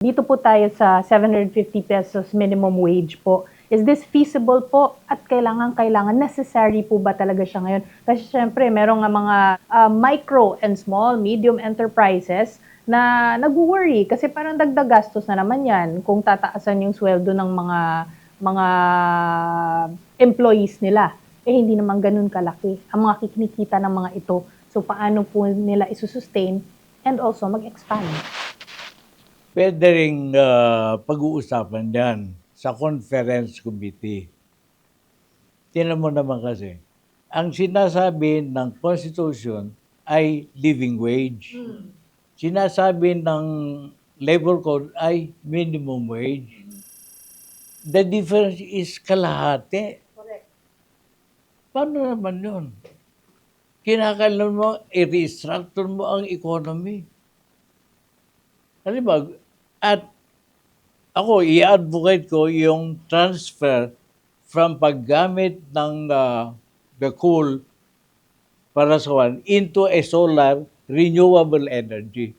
Dito po tayo sa 750 pesos minimum wage po. Is this feasible po at kailangan kailangan necessary po ba talaga siya ngayon? Kasi syempre merong mga ah, micro and small, medium enterprises na nag-worry kasi parang dagdag gastos na naman yan kung tataasan yung sweldo ng mga mga employees nila. Eh hindi naman ganun kalaki ang mga kikinikita ng mga ito. So paano po nila isusustain and also mag-expand? Pwede rin ah, pag-uusapan yan sa conference committee. Tinan mo naman kasi, ang sinasabi ng Constitution ay living wage. Sinasabi ng labor code ay minimum wage. The difference is kalahati. Correct. Paano naman yun? Kinakailan mo, i-restructure mo ang economy. Ba? At ako, i-advocate ko yung transfer from paggamit ng ah, the coal para sa one into a solar renewable energy.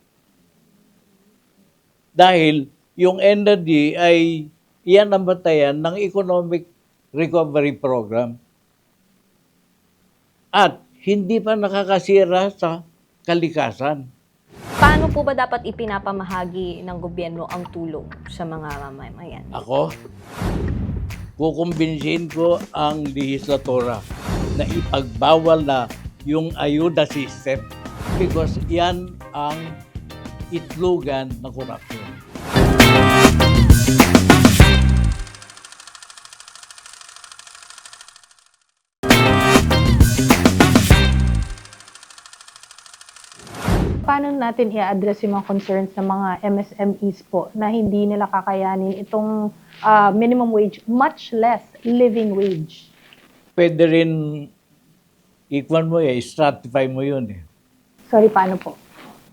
Dahil yung energy ay iyan ang batayan ng economic recovery program. At hindi pa nakakasira sa kalikasan. Paano po ba dapat ipinapamahagi ng gobyerno ang tulong sa mga mamamayan? Ako, kukumbinsin ko ang legislatura na ipagbawal na yung ayuda system because yan ang itlogan ng korupsyon. Paano natin i-address yung mga concerns ng mga MSMEs po na hindi nila kakayanin itong ah, minimum wage, much less living wage? Pwede rin ikwan mo eh, stratify mo yun eh. Sorry, paano po?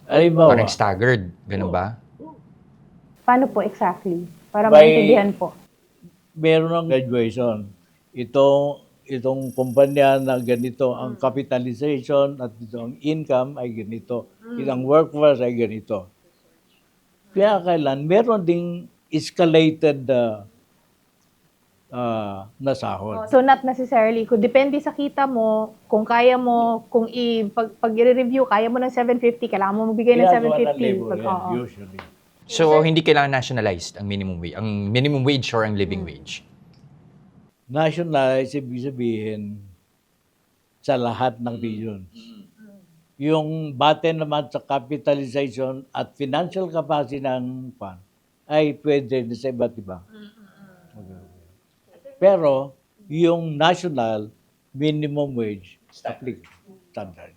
Halimbawa, Parang staggered, ganun ba? Paano po exactly? Para By- maintindihan po. meron ng graduation. Ito, itong kumpanya na ganito ang capitalization at ito ang income ay ganito. Itong workforce ay ganito. Kaya kailan, meron ding escalated uh, uh, na sahod. So not necessarily, kung depende sa kita mo, kung kaya mo, kung i, pag, pag i-review, kaya mo ng 750, kailangan mo magbigay ng Ginagawa ng 750. labor Pag, yan, oo. usually. So, hindi kailangan nationalized ang minimum wage, ang minimum wage or ang living wage. Nationalize, ibig sabihin, sa lahat ng regions. Yung bate naman sa capitalization at financial capacity ng pan ay pwede din sa iba't iba. Pero yung national minimum wage applicable standard.